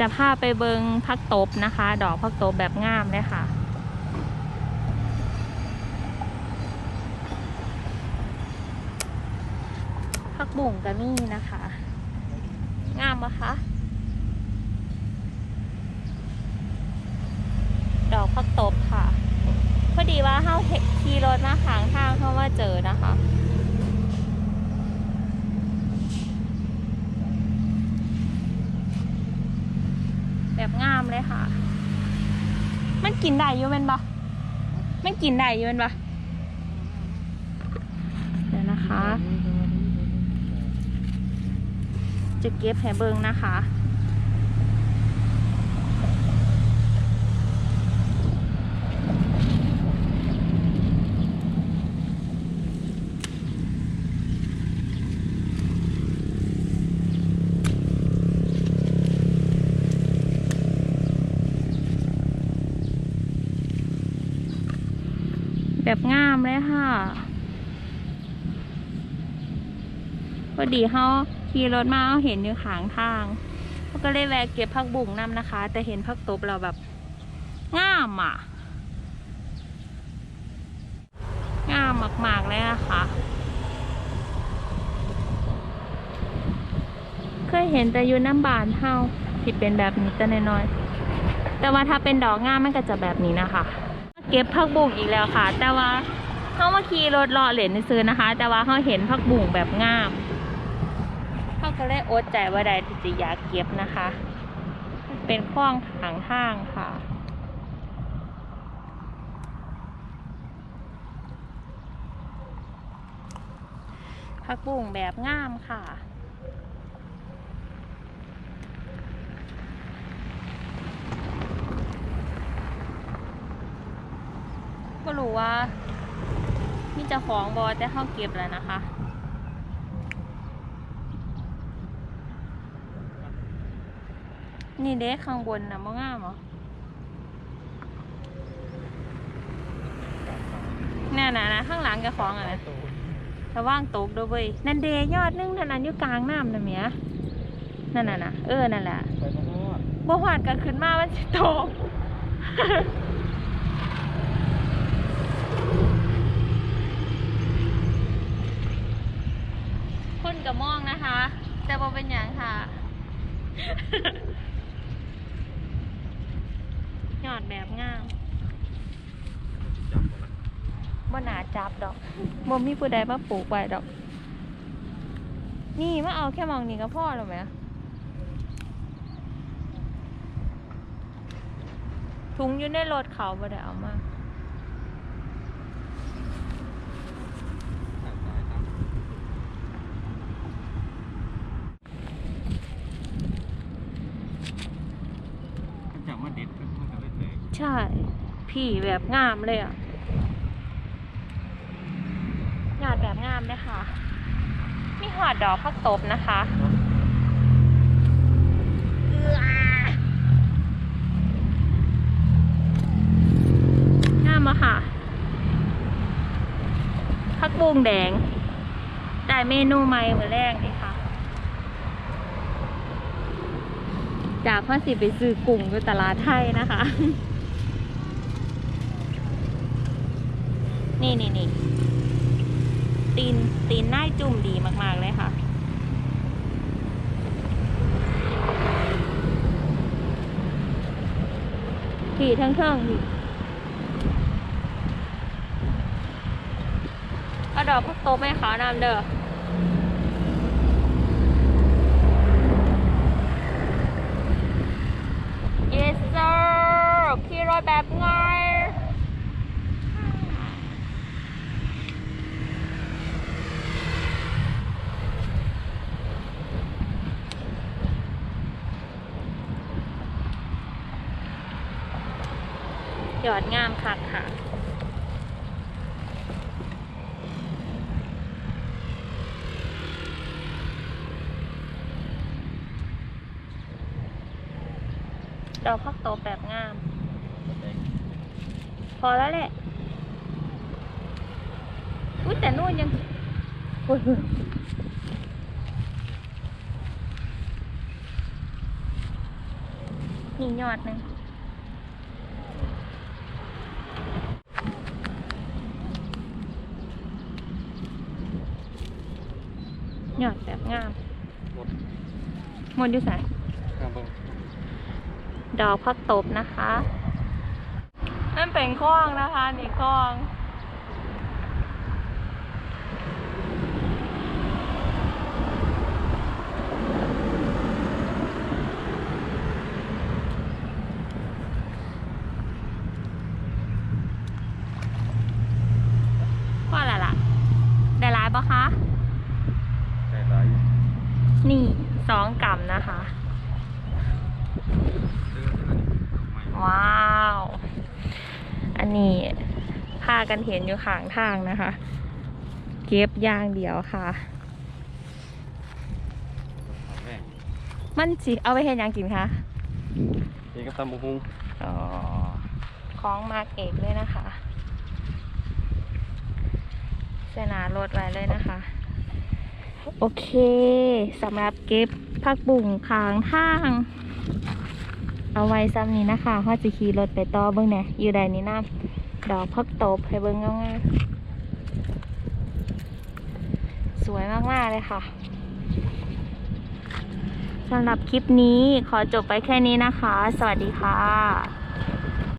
จะพาไปเบิงพักตบนะคะ ดอกพักตบแบบงามเลยค่ะ พักบุ่งกะมี่นะคะ งามปะคะดอกพักตบค่ะ พอดีว่าเฮาเห็นขี่รถมาขางทางเข้ามาเจอนะคะ แบบงามเลยค่ะ มันกินได้อยู่เป็นปะมันกินได้อยู่เป็นปะเดี๋ยวนะคะ จะเก็บแผลเบิงนะคะ แบบงามเลยค่ะพอดีเขาขี่รถมาเขาเห็นอยู่ขางทางเขาก็เลยแวะเก็บผักบุ้งนํนะคะ แต่เห็นผักตบเราแบบงามอะ งามมากๆเลยนะคะ เคยเห็นแต่อยู่น้ำบานเฮาที่เป็นแบบนี้แต่น้อยๆแต่ว่าถ้าเป็นดอกงามมันก็จะแบบนี้นะคะ เก็บผักบุ้งอีกแล้วค่ะ แต่ว่าเขามาขี่รถเลาะเหรียญซื้อนะคะ แต่ว่าเขาเห็นผักบุ้งแบบงามเขาก็เลยอดใจว่าใดที่จะอยากเก็บนะคะ เป็นคล้องทางทางค่ะผักบุ้งแบบงามค่ะ รู้ว่ามีเจ้าของบอแต่เขาเก็บแล้วนะคะนี่เด็กข้างบนนะมงามเหรอแน่นะนะข้างหลังเจ้าของอะนะระว่างตกด้วยเว้ยนั่นเดยอดนึงเท่านั้นอยู่กลางน้ำนะเมียนั่นน่ะนะเออนั่นแหละไปมาโนดบ่หวาดกันขึ้นมามันจะตก กับมองนะคะ แต่บ่เป็นอย่างค่ะยอดแบบงามบ่หนาจับดอกบ่มีผู้ใดมาปลูกไว้ดอก นี่มาเอาแค่มองนี่ก็พอแล้วไหมถุงอยู่ในรถเขาบ่ได้เอามา ถ่ายสายครับ ดดมันก็ไม่แตกใช่ พี่แบบงามเลยอะยอดแบบงามเลยค่ะ มีหอดดอกพักตบนะคะงามอะค่ะพักบุ้งแดง ได้เมนูใหม่เมื่อแรกนี่ค่ะ จากพ่อสิไปซื้อกุ้งอยู่ตลาดไทยนะคะ นี่นี่นี่ตีนตีนหน้ายจุ่มดีมากๆเลยค่ะ ขี่ทั้งเทิงนี่เอาดอกพักโตไหมคะน้ำเด้อ แบบง่ายยอดงามคักค่ะดอกพักโตแบบงาม พอแล้วแหละอุ้ยแต่นู่นยังอุ๊ยนี่ยอดหนึ่งยอดแบบงาม หมดหมดอยู่ใส่ครับผมดอกพักตบนะคะ นั่นเป็นคลองนะคะ นี่คลองว่าอะไรล่ะ ได้ร้ายปะคะใจร้ายนี่สองกำนะคะซื้ออันนี้ไม่ว้าว อันนี้พากันเห็นอยู่ข้างทางนะคะ เก็บอย่างเดียวค่ะแม่มันสิเอาไปเห็นยังกินคะนี่ก็ตำบุ้งอ๋อของมากเอกเลยนะคะเสนารถไว้เลยนะคะ โอเคสำหรับเก็บผักบุ่งขางทาง เอาไว้ซ้ำนี้นะคะเขาจะขี่รถไปต่อเบิ้งเนี่ยอยู่ใดนี้น้ำดอกพักตบให้เบิ้งง่ายๆสวยมากๆเลยค่ะสำหรับคลิปนี้ขอจบไปแค่นี้นะคะ สวัสดีค่ะ